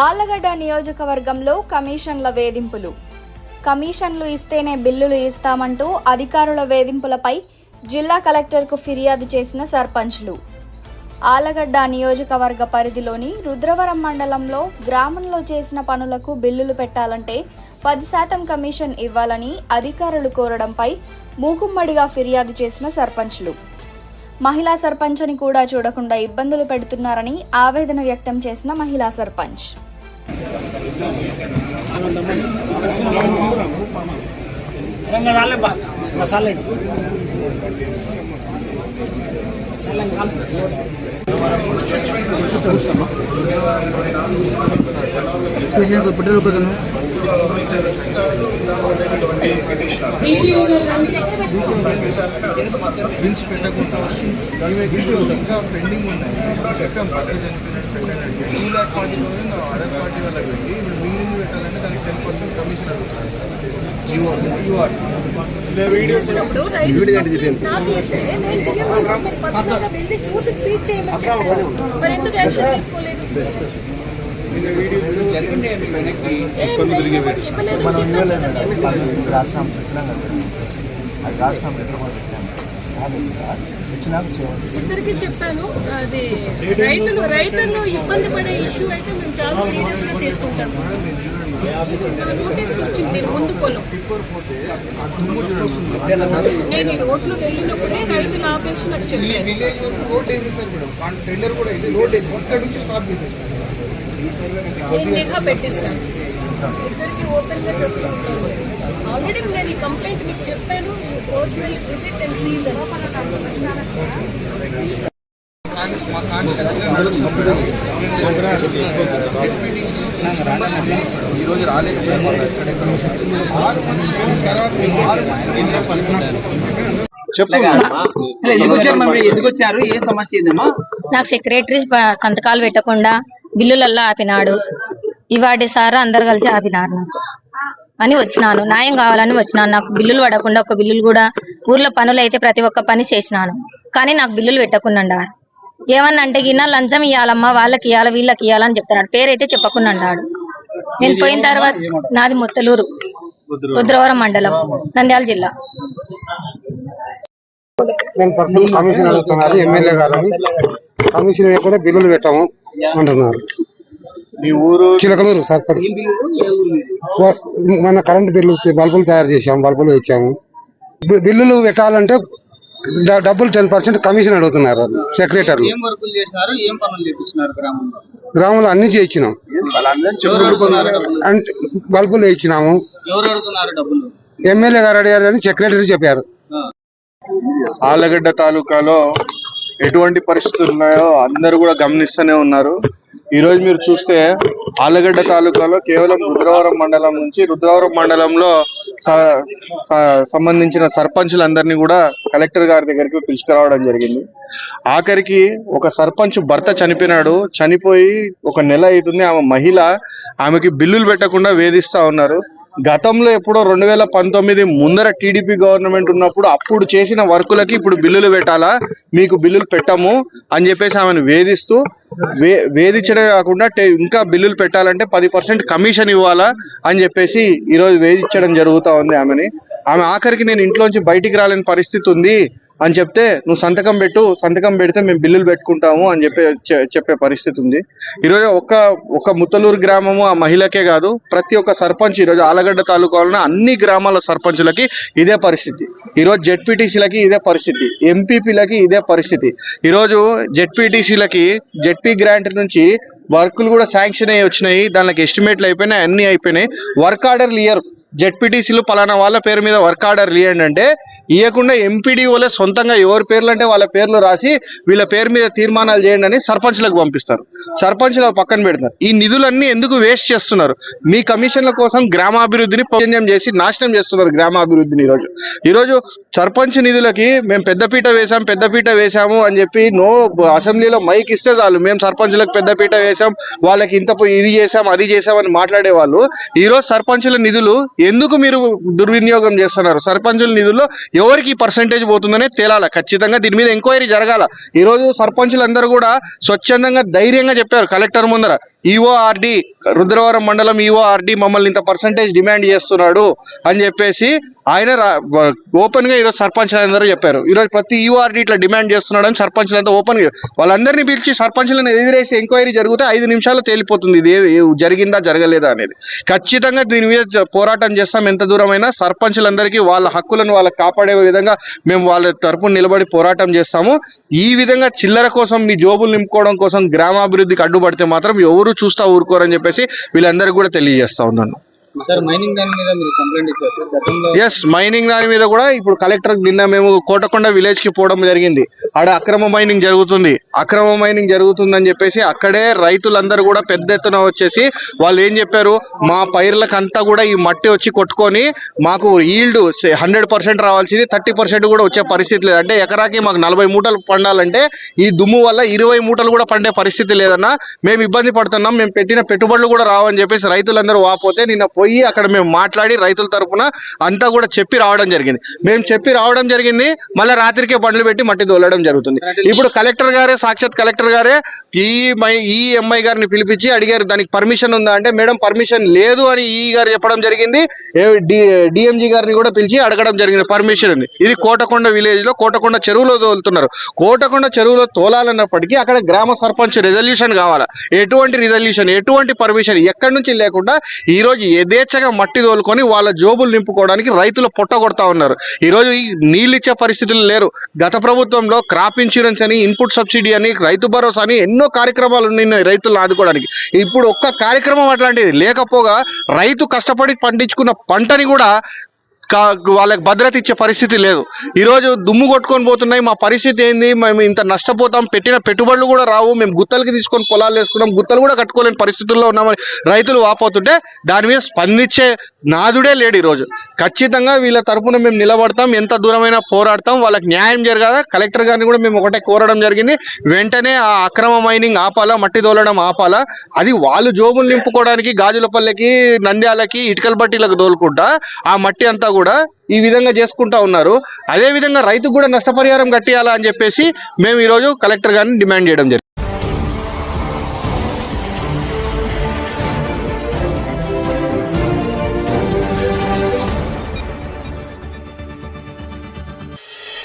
ఆలగడ్డ నియోజకవర్గంలో కమిషన్ల వేధింపులు. కమిషన్లు ఇస్తేనే బిల్లులు ఇస్తామంటూ అధికారుల వేధింపులపై జిల్లా కలెక్టర్కు ఫిర్యాదు చేసిన సర్పంచ్లు. ఆలగడ్డ నియోజకవర్గ పరిధిలోని రుద్రవరం మండలంలో గ్రామంలో చేసిన పనులకు బిల్లులు పెట్టాలంటే పది శాతం కమిషన్ ఇవ్వాలని అధికారులు కోరడంపై మూకుమ్మడిగా ఫిర్యాదు చేసిన సర్పంచ్లు. మహిళా సర్పంచ్ని కూడా చూడకుండా ఇబ్బందులు పెడుతున్నారని ఆవేదన వ్యక్తం చేసిన మహిళా సర్పంచ్. రంగా చాలే బా మసాలా చూసిన పుట్టిన రూపాయలు బిల్స్ పెట్టకుండా ఇంకా పెండింగ్ ఉన్నాయి చెప్పాం పక్క చనిపోయినట్టు పెట్టాలంటే two lakh forty thousand other party వాళ్ళకి పెట్టి ఇప్పుడు మిగిలింది పెట్టాలంటే దానికి టెన్ పర్సెంట్ కమిషన్ అడుగుతారు చూసి సీట్ చేయమని చెప్పాను మరి ఎందుకు యాక్షన్ తీసుకోలేదు మనం చెప్పాను ఇవ్వలేదు మేడం ఇవ్వలేదు. పెట్టినాం కదా అది ఇద్దరికి చెప్పాను అది రైతులు రైతులు ఇబ్బంది పడే ఇష్యూ అయితే మేము చాలా సీరియస్గా తీసుకుంటాము నోటీస్ వచ్చింది ముందు పొలం. నేను రోడ్లు వెళ్ళినప్పుడే రైతులు ఆపేసి నాకు నేను నిఘా పెట్టిస్తాను. ఇద్దరికి ఓపెన్గా చెప్తుంటాను ఆల్రెడీ నేను ఈ కంప్లైంట్ మీకు చెప్పాను. పర్సనల్ విజిట్ అండ్ సీజ్ కానీ మా కానీ ఖచ్చితంగా నడుస్తుంది ఈరోజు రాలేకపోయాము ఆరు మంది తర్వాత ఆరు మంది ఇదే పరిస్థితి చెప్పు అసలు ఎందుకు వచ్చారు? మరి ఎందుకు వచ్చారు? ఏ సమస్య ఏందమ్మా? నాకు సెక్రటరీ సంతకాలు పెట్టకుండా బిల్లులల్లా ఆపినాడు. ఇవాడి సార్ అందరు కలిసి ఆపినారు నాకు. అని వచ్చినాను. న్యాయం కావాలని వచ్చినాను. నాకు బిల్లులు పడకుండా ఒక బిల్లులు కూడా ఊర్లో పనులు అయితే ప్రతి ఒక్క పని చేసినాను. కానీ నాకు బిల్లులు పెట్టకుండా ఏమన్నా అంటే గిన్న లంచం ఇవ్వాలమ్మా వాళ్ళకి ఇవ్వాల వీళ్ళకి ఇవ్వాలని చెప్తున్నాడు. పేరైతే చెప్పకుండా నేను పోయిన తర్వాత నాది ముత్తలూరు రుద్రవరం మండలం నంద్యాల జిల్లా. నేను పర్సనల్ కమిషన్ అడుగుతున్నారు ఎమ్మెల్యే గారు. కమిషన్ బిల్లులు పెట్టాము. అంటున్నారు. మీ ఊరు? చిలకలూరు సర్పంచ్ ఏం బిల్లులు ఏ ఊరు మీది? మన కరెంట్ బిల్లు బల్బులు తయారు చేసాము బల్బులు ఇచ్చాము బిల్లులు పెట్టాలంటే డబ్బులు టెన్ పర్సెంట్ కమిషన్ అడుగుతున్నారు సెక్రటరీ ఏం వర్కులు చేసినారు? ఏం పనులు చేపించినారు గ్రామంలో? గ్రామంలో అన్ని చేయించినాం. అంటే బల్బులు ఇచ్చినాము ఎవరు అడుగుతున్నారు డబ్బులు? ఎమ్మెల్యే గారు అడిగారు అని సెక్రటరీ చెప్పారు. ఆలగడ్డ తాలూకాలో ఎటువంటి పరిస్థితులు ఉన్నాయో అందరూ కూడా గమనిస్తూనే ఉన్నారు. ఈ రోజు మీరు చూస్తే ఆలగడ్డ తాలూకాలో కేవలం రుద్రవరం మండలం నుంచి రుద్రవరం మండలంలో స- సంబంధించిన సర్పంచులందరినీ కూడా కలెక్టర్ గారి దగ్గరికి పిలుచుకురావడం జరిగింది. ఆఖరికి ఒక సర్పంచ్ భర్త చనిపోయినాడు. చనిపోయి ఒక నెల అవుతుంది. ఆమె మహిళ ఆమెకి బిల్లులు పెట్టకుండా వేధిస్తా ఉన్నారు. గతంలో ఎప్పుడో రెండు వేల పంతొమ్మిది ముందర టీడీపీ గవర్నమెంట్ ఉన్నప్పుడు అప్పుడు చేసిన వర్కులకి ఇప్పుడు బిల్లులు పెట్టాలా? మీకు బిల్లులు పెట్టము అని చెప్పేసి ఆమెను వేధిస్తూ వే వేధించడమే కాకుండా ఇంకా బిల్లులు పెట్టాలంటే పది పర్సెంట్ కమిషన్ ఇవ్వాలా అని చెప్పేసి ఈరోజు వేధించడం జరుగుతూ ఉంది ఆమెని. ఆమె ఆఖరికి నేను ఇంట్లోంచి బయటికి రాలేని పరిస్థితి ఉంది. అని చెప్తే నువ్వు సంతకం పెట్టు సంతకం పెడితే మేము బిల్లులు పెట్టుకుంటాము అని చెప్పే చెప్పే పరిస్థితి ఉంది. ఈరోజు ఒక్క ఒక ముత్తలూరు గ్రామము ఆ మహిళకే కాదు ప్రతి ఒక్క సర్పంచ్ ఈరోజు ఆలగడ్డ తాలూకాలో అన్ని గ్రామాల సర్పంచులకి ఇదే పరిస్థితి. ఈరోజు జెడ్పీటీసీలకి ఇదే పరిస్థితి ఎంపీపీలకి ఇదే పరిస్థితి. ఈరోజు జెడ్పీటీసీలకి జెడ్పీ గ్రాంట్ నుంచి వర్కులు కూడా శాంక్షన్ అయ్యి వచ్చినాయి దానికి ఎస్టిమేట్లు అయిపోయినాయి అన్ని అయిపోయినాయి. వర్క్ ఆర్డర్లు ఇయ్యరు. జెడ్పీటీసీలు పలానా వాళ్ళ పేరు మీద వర్క్ ఆర్డర్ ఇవ్వండి అంటే ఇవ్వకుండా ఎంపీడీఓలే సొంతంగా ఎవరి పేర్లు అంటే వాళ్ళ పేర్లు రాసి వీళ్ళ పేరు మీద తీర్మానాలు చేయండి అని సర్పంచ్లకు పంపిస్తారు. సర్పంచ్ల పక్కన పెడతారు. ఈ నిధులన్నీ ఎందుకు వేస్ట్ చేస్తున్నారు? మీ కమిషన్ల కోసం గ్రామాభివృద్ధిని పౌజన్యం చేసి నాశనం చేస్తున్నారు గ్రామాభివృద్ధిని ఈరోజు. ఈరోజు సర్పంచ్ నిధులకి మేము పెద్దపీట వేసాం పెద్దపీట వేసాము అని చెప్పి నో అసెంబ్లీలో మైక్ ఇస్తే చాలు. మేము సర్పంచ్లకు పెద్దపీట వేసాం వాళ్ళకి ఇంత పోయి ఇది చేసాం అది చేసాం అని మాట్లాడే వాళ్ళు ఈ రోజు సర్పంచుల నిధులు ఎందుకు మీరు దుర్వినియోగం చేస్తున్నారు? సర్పంచుల నిధుల్లో ఎవరికి ఈ పర్సంటేజ్ పోతుందనే తేలాల. ఖచ్చితంగా దీని మీద ఎంక్వైరీ జరగాల. ఈ రోజు సర్పంచులందరూ కూడా స్వచ్ఛందంగా ధైర్యంగా చెప్పారు కలెక్టర్ ముందర. ఈఓఆర్డి రుద్రవరం మండలం ఈఓఆర్డి మమ్మల్ని ఇంత పర్సంటేజ్ డిమాండ్ చేస్తున్నాడు అని చెప్పేసి ఆయన ఓపెన్గా ఈరోజు సర్పంచులందరూ చెప్పారు. ఈరోజు ప్రతి ఈఓఆర్డి ఇట్లా డిమాండ్ చేస్తున్నాడు అని సర్పంచులంతా ఓపెన్గా వాళ్ళందరినీ పిలిచి సర్పంచ్లను ఎదిరేసి ఎంక్వైరీ జరిగితే ఐదు నిమిషాలు తేలిపోతుంది ఇది జరిగిందా జరగలేదా అనేది. ఖచ్చితంగా దీని మీద పోరాటం చేస్తాం. ఎంత దూరమైనా సర్పంచ్లందరికీ వాళ్ళ హక్కులను వాళ్ళకి కాపాడే విధంగా మేము వాళ్ళ తరపున నిలబడి పోరాటం చేస్తాము. ఈ విధంగా చిల్లర కోసం మీ జోబులు నింపుకోవడం కోసం గ్రామాభివృద్ధికి అడ్డుపడితే మాత్రం ఎవరు చూస్తా ఊరుకోరని చెప్పేసి వీళ్ళందరికీ కూడా తెలియజేస్తా ఉన్నాను. మైనింగ్ దాని మీద ఎస్ మైనింగ్ దాని మీద కూడా ఇప్పుడు కలెక్టర్ నిన్న మేము కోటకొండ విలేజ్కి పోవడం జరిగింది. ఆడ అక్రమ మైనింగ్ జరుగుతుంది. అక్రమ మైనింగ్ జరుగుతుందని చెప్పేసి అక్కడే రైతులందరూ కూడా పెద్ద ఎత్తున వచ్చేసి వాళ్ళు ఏం చెప్పారు? మా పైర్లకంతా కూడా ఈ మట్టి వచ్చి కొట్టుకొని మాకు ఈల్డ్ హండ్రెడ్ పర్సెంట్ రావాల్సింది. థర్టీ పర్సెంట్ కూడా వచ్చే పరిస్థితి లేదు. అంటే ఎకరాకి మాకు నలభై మూటలు పండాలంటే ఈ దుమ్ము వల్ల ఇరవై మూటలు కూడా పండే పరిస్థితి లేదన్నా మేము ఇబ్బంది పడుతున్నాం. మేము పెట్టిన పెట్టుబడులు కూడా రావని చెప్పేసి రైతులందరూ వాపోతే నిన్న పోయి అక్కడ మేము మాట్లాడి రైతుల తరఫున అంతా కూడా చెప్పి రావడం జరిగింది. మేము చెప్పి రావడం జరిగింది మళ్ళీ రాత్రికే బండ్లు పెట్టి మట్టి దోలడం జరుగుతుంది. ఇప్పుడు కలెక్టర్ గారే సాక్షాత్ కలెక్టర్ గారే ఈ ఈ ఎంఐ గారిని పిలిపించి అడిగారు దానికి పర్మిషన్ ఉందా? అంటే మేడం పర్మిషన్ లేదు అని ఈ గారు చెప్పడం జరిగింది. డిఎంజీ గారిని కూడా పిలిచి అడగడం జరిగింది పర్మిషన్ ఉంది. ఇది కోటకొండ విలేజ్లో కోటకొండ చెరువులో తోలుతున్నారు. కోటకొండ చెరువులో తోలాలన్నప్పటికీ అక్కడ గ్రామ సర్పంచ్ రెజల్యూషన్ కావాలా? ఎటువంటి రిజల్యూషన్ ఎటువంటి పర్మిషన్ ఎక్కడి నుంచి లేకుండా ఈ రోజు యథేచ్ఛగా మట్టి తోలుకొని వాళ్ళ జోబులు నింపుకోవడానికి రైతులు పొట్ట కొడతా ఉన్నారు. ఈరోజు ఈ నీళ్ళు ఇచ్చే పరిస్థితులు లేరు. గత ప్రభుత్వంలో క్రాప్ ఇన్సూరెన్స్ అని ఇన్పుట్ సబ్సిడీ అని రైతు భరోసా అని ఎన్నో కార్యక్రమాలు ఉన్నాయి రైతులను ఆదుకోవడానికి. ఇప్పుడు ఒక్క కార్యక్రమం అట్లాంటిది. లేకపోగా రైతు కష్టపడి పండించుకున్న పంటని కూడా వాళ్ళకి భద్రత ఇచ్చే పరిస్థితి లేదు. ఈ రోజు దుమ్ము కొట్టుకొని పోతున్నాయి. మా పరిస్థితి ఏంది? మేము ఇంత నష్టపోతాం. పెట్టిన పెట్టుబడులు కూడా రావు. మేము గుత్తలకి తీసుకొని పొలాలు వేసుకున్నాం. గుత్తలు కూడా కట్టుకోలేని పరిస్థితుల్లో ఉన్నామని రైతులు వాపోతుంటే దాని మీద స్పందించే నాదుడే లేడు ఈరోజు. ఖచ్చితంగా వీళ్ళ తరపున మేము నిలబడతాం. ఎంత దూరమైనా పోరాడతాం. వాళ్ళకి న్యాయం జరగాల. కలెక్టర్ గారిని కూడా మేము ఒకటే కోరడం జరిగింది. వెంటనే ఆ అక్రమ మైనింగ్ ఆపాలా? మట్టి తోలడం ఆపాలా? అది వాళ్ళు జోబులు నింపుకోవడానికి గాజులపల్లెకి నంద్యాలకి ఇటుకల బట్టీలకు తోలుకుంటా ఆ మట్టి అంతా కూడా కూడా ఈ విధంగా చేసుకుంటా ఉన్నారు. అదే విధంగా రైతుకు కూడా నష్టపరిహారం కట్టియాలా అని చెప్పేసి మేము ఈరోజు కలెక్టర్ గారిని డిమాండ్ చేయడం జరిగింది.